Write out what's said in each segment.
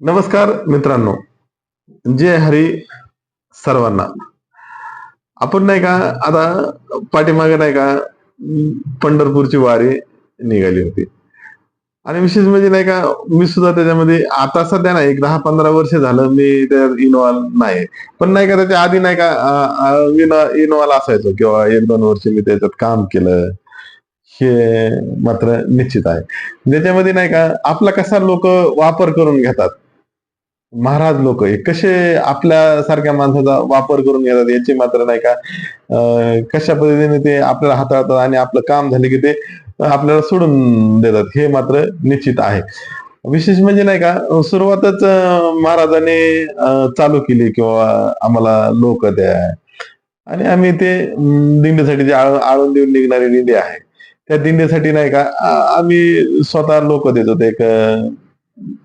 नमस्कार मित्रांनो. जय हरी सर्वांना. आपण नाही का आता पाठीमागे नाही का पंढरपूरची वारी निघाली होती. आणि विशेष म्हणजे नाही का मी सुद्धा त्याच्यामध्ये आता सध्या नाही एक दहा पंधरा वर्ष झालं मी त्यात इन्व्हॉल्व नाही. पण नाही का त्याच्या आधी नाही का इन्व्हॉल्व असायचो. किंवा एक दोन वर्ष मी त्याच्यात काम केलं. हे मात्र निश्चित आहे. ज्याच्यामध्ये नाही का आपला कसा लोक वापर करून घेतात. महाराज लोक हे कसे आपल्या सारख्या माणसाचा वापर करून घेतात याची मात्र नाही का? कशा पद्धतीने ते आपल्याला हाताळतात आणि आपलं काम झाले की ते आपल्याला सोडून देतात हे मात्र निश्चित आहे. विशेष म्हणजे नाही का सुरुवातच महाराजांनी चालू केली किंवा आम्हाला लोक द्या. आणि आम्ही ते दिंडीसाठी जे आळून देऊन निघणारी दिंडी आहे त्या दिंडीसाठी नाही का आम्ही स्वतः लोक देतो एक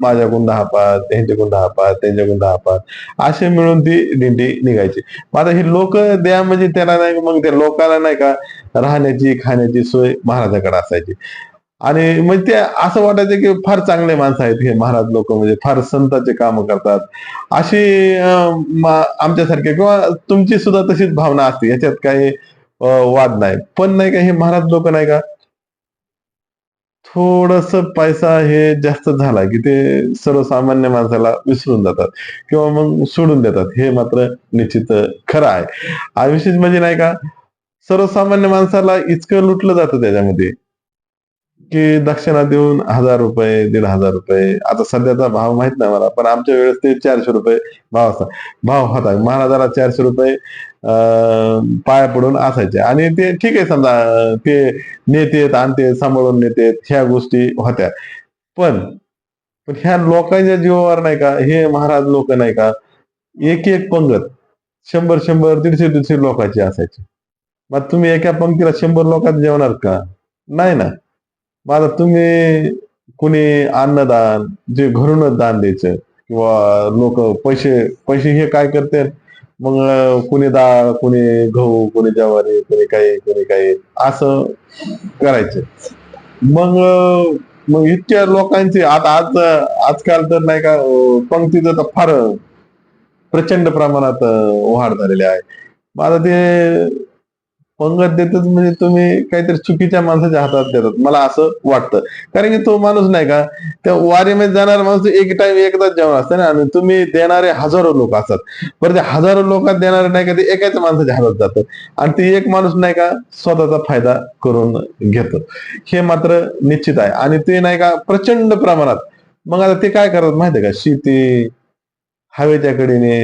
माझ्याकडून दहा पाच त्यांच्याकडून दहा पाच त्यांच्याकडून दहा पाच असे मिळून ती दिंडी निघायची. मग आता हे लोक द्या म्हणजे त्याला नाही मग त्या लोकांना नाही का राहण्याची खाण्याची सोय महाराजाकडे असायची. आणि मग ते असं वाटायचं की फार चांगले माणसं आहेत हे महाराज लोक म्हणजे फार संताचे काम करतात. अशी आमच्यासारखे किंवा तुमची सुद्धा तशीच भावना असते याच्यात काही वाद नाही. पण नाही का हे महाराज लोक नाही का थोडस पैसा हे जास्त झाला की ते सर्वसामान्य माणसाला विसरून जातात किंवा मग सोडून देतात. हे मात्र निश्चित खरं आहे. आणि विशेष म्हणजे नाही का सर्वसामान्य माणसाला इतकं लुटलं जातं त्याच्यामध्ये की दक्षिणा देऊन हजार रुपये दीड हजार रुपये. आता सध्याचा भाव माहीत नाही मला पण आमच्या वेळेस ते चारशे रुपये भाव असा भाव होता. महाराजाला चारशे रुपये पाया पडून असायचे. आणि ते ठीक आहे समजा ते ते नेतेत आणते सांभाळून नेतेत ह्या गोष्टी होत्या. पण पण ह्या लोकांच्या जीवावर नाही का हे महाराज लोक नाही का एक एक पंगत शंभर शंभर दीडशे दीडशे लोकांची असायची. मग तुम्ही एका पंक्तीला शंभर लोकात जेवणार का? नाही ना. मग तुम्ही कुणी अन्नदान जे घरूनच दान द्यायचं किंवा लोक पैसे पैसे हे काय करते मग कुणी डाळ कुणी गहू कुणी ज्वारी कुणी काही कुणी काही असं करायचं. मग मग इतक्या लोकांची आता आज आजकाल तर नाही का पंक्तीचं तर फार प्रचंड प्रमाणात वाढ झालेली आहे. मग आता ते पंगत देतच म्हणजे तुम्ही काहीतरी चुकीच्या माणसाच्या हातात देतात. मला असं वाटतं. कारण की तो माणूस नाही का त्या वारीमध्ये जाणारा माणूस एक टाइम एकदाच जेवण असतं ना आणि तुम्ही देणारे हजारो लोक असतात. बरं ते हजारो लोकात देणारे नाही का ते एकाच माणसाच्या हातात जातं. आणि ते एक माणूस नाही का स्वतःचा फायदा करून घेतो. हे मात्र निश्चित आहे. आणि ते नाही का प्रचंड प्रमाणात. मग आता ते काय करतात माहितीये का? शेती हवेच्या कडेने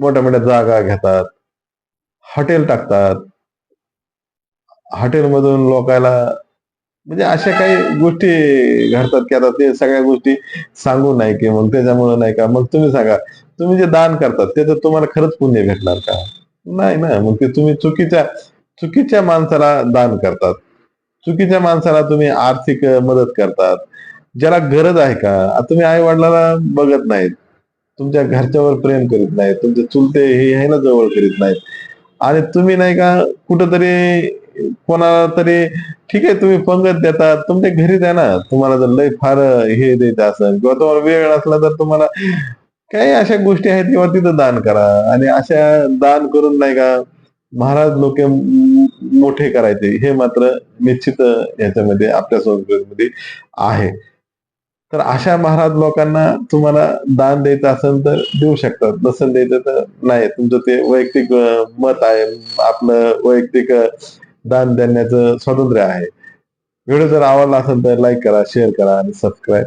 मोठ्या मोठ्या जागा घेतात हॉटेल टाकतात हॉटेलमधून लोकायला म्हणजे अशा काही गोष्टी घडतात की आता ते सगळ्या गोष्टी सांगू नाही की मग त्याच्यामुळे नाही का? मग तुम्ही सांगा तुम्ही जे दान करतात ते तर तुम्हाला खरंच पुण्य भेटणार का? नाही ना मग ते तुम्ही चुकीच्या चुकीच्या माणसाला दान करतात. चुकीच्या माणसाला तुम्ही आर्थिक मदत करतात. ज्याला गरज आहे का? तुम्ही आई वडिलाला बघत नाहीत. तुमच्या घरच्यावर प्रेम करीत नाहीत. तुमचे चुलते हे आहे ना जवळ करीत नाहीत. आणि तुम्ही नाही का कुठंतरी कोणाला तरी ठीक आहे तुम्ही पंगत देतात तुमच्या घरीच आहे ना तुम्हाला जर लय फार हे द्यायचं असेल किंवा तुम्हाला वेळ असला तर तुम्हाला काही अशा गोष्टी आहेत किंवा तिथं दान करा. आणि अशा दान करून नाही का महाराज लोक मोठे करायचे. हे मात्र निश्चित याच्यामध्ये आपल्या संस्कृतीमध्ये आहे. तर अशा महाराज लोकांना तुम्हाला दान द्यायचं असेल तर देऊ शकतात. नसेल द्यायचं तर नाही. तुमचं ते वैयक्तिक मत आहे. आपलं वैयक्तिक दान देण्याचं स्वातंत्र्य आहे. व्हिडिओ जर आवडला असेल तर लाईक करा शेअर करा आणि सबस्क्राईब